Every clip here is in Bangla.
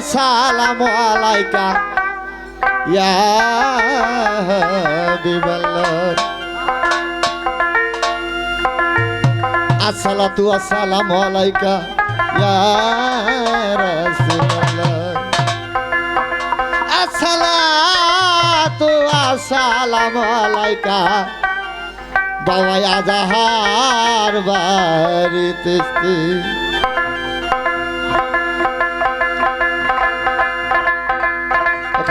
আসসালামু আলাইকা। ইয়া হাবিবাল্লাহ। আসসালাতু আসসালামু আলাইকা। ইয়া রাসূলুল্লাহ। আসসালাতু আসসালামু আলাইকা। বাবা আজাহার বাড়িতে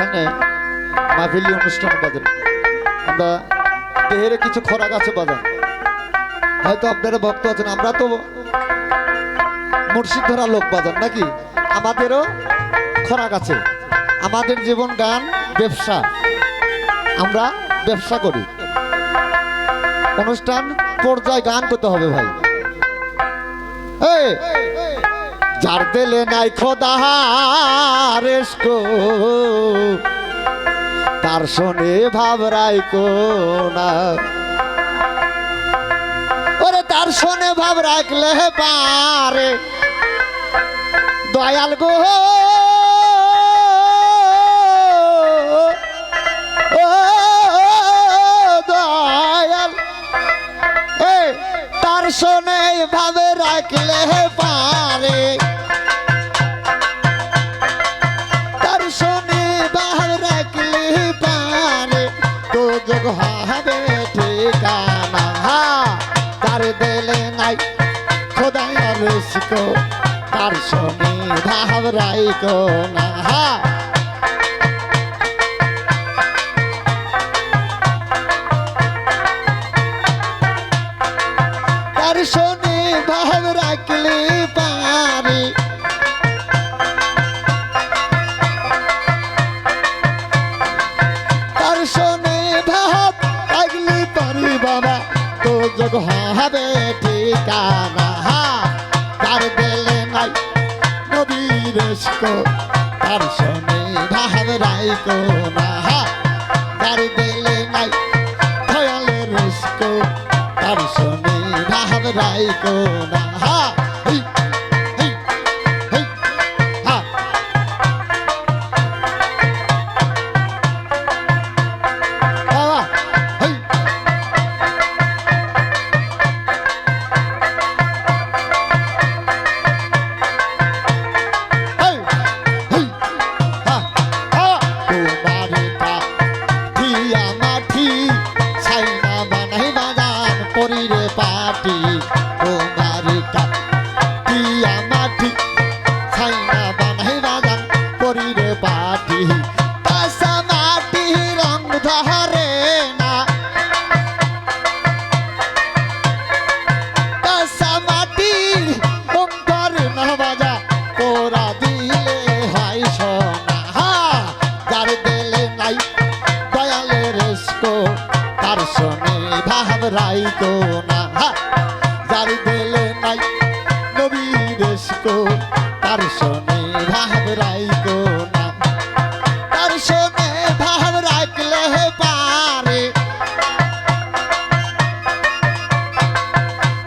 এখানে মাহফিলি অনুষ্ঠান বাজার আমরা দেহের কিছু খোরাক আছে বাজার হয়তো আপনারা ভক্ত আছেন, আমরা তো মুর্শিদ ধরা লোক বাজার নাকি? আমাদেরও খোরাক গাছে আমাদের জীবন গান, ব্যবসা। আমরা ব্যবসা করি। অনুষ্ঠান, পর্যায়ে গান করতে হবে ভাই। যার দিলে নাই খোদা তার শোনে ভাব রাইকো না। ওরে তার শোনে ভাব রাখলে পারে। দয়াল গো। দয়াল। এ, তার শোনে ভাবে রাখলে পারে। ঠিকানা তার দেলে নাই খোদাই রসিকো তার শোনে ভাব রাইকো না তার শোনে ভাব রাখলে পারে যোগ হবে ঠিকানা। তার দেলে নাই নবীর তার শোনে ভাব রাইকো না। তার দেলে নাই ভয়ালের তার শোনে ভাব রাইকো না। মাঠি ছাইনা বানাই বাগান, পরিরে পাটি তোমারে কাটিয়া মাটি ছাইনা বানাই বাগান করিরে পাটি কাঁচা মাটি রং ধরে ভাব না। যার দিলে নাই নবী রেস্কো তার শোনে ভাব না। তার শোনে ভাব রাখলে পারে।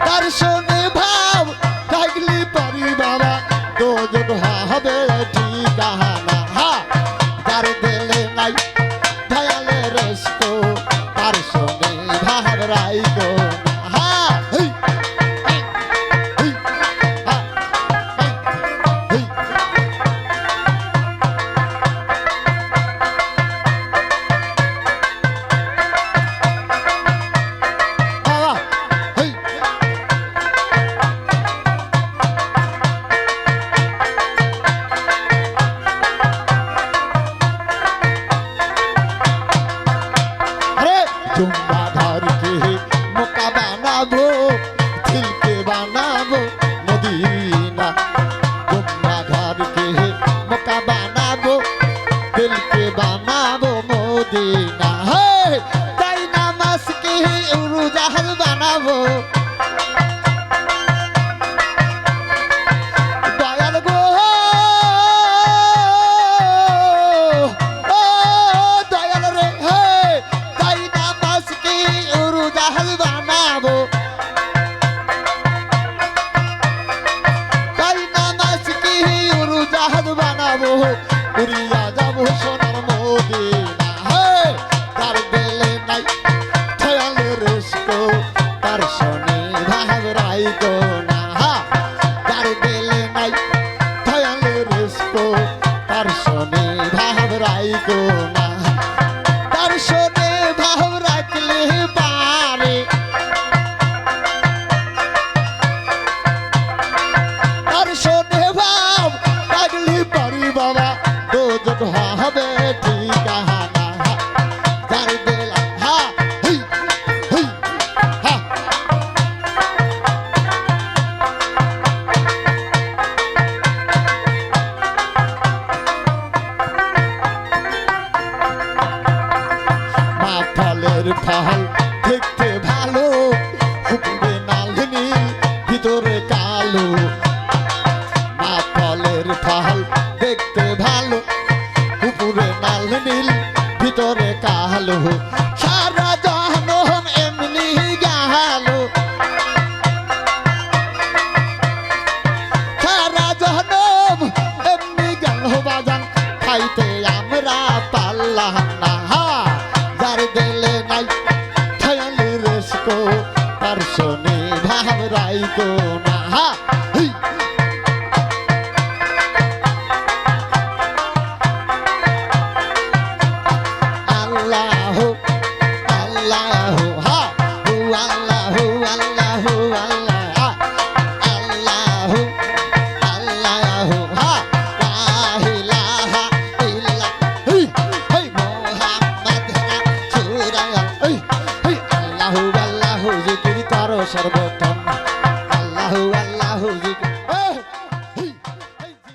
তার শোনে ভাব রাখলি পারি বাবা, দোজন হবে ঠিকানা উড়ু জাহাজ বানাবো। রেস্কো তার সনে ভাব রাই গো না। তার শনি আর গেলে নাই। ঠায়ালি রেসকো আর শনি ভাব রাইকো না।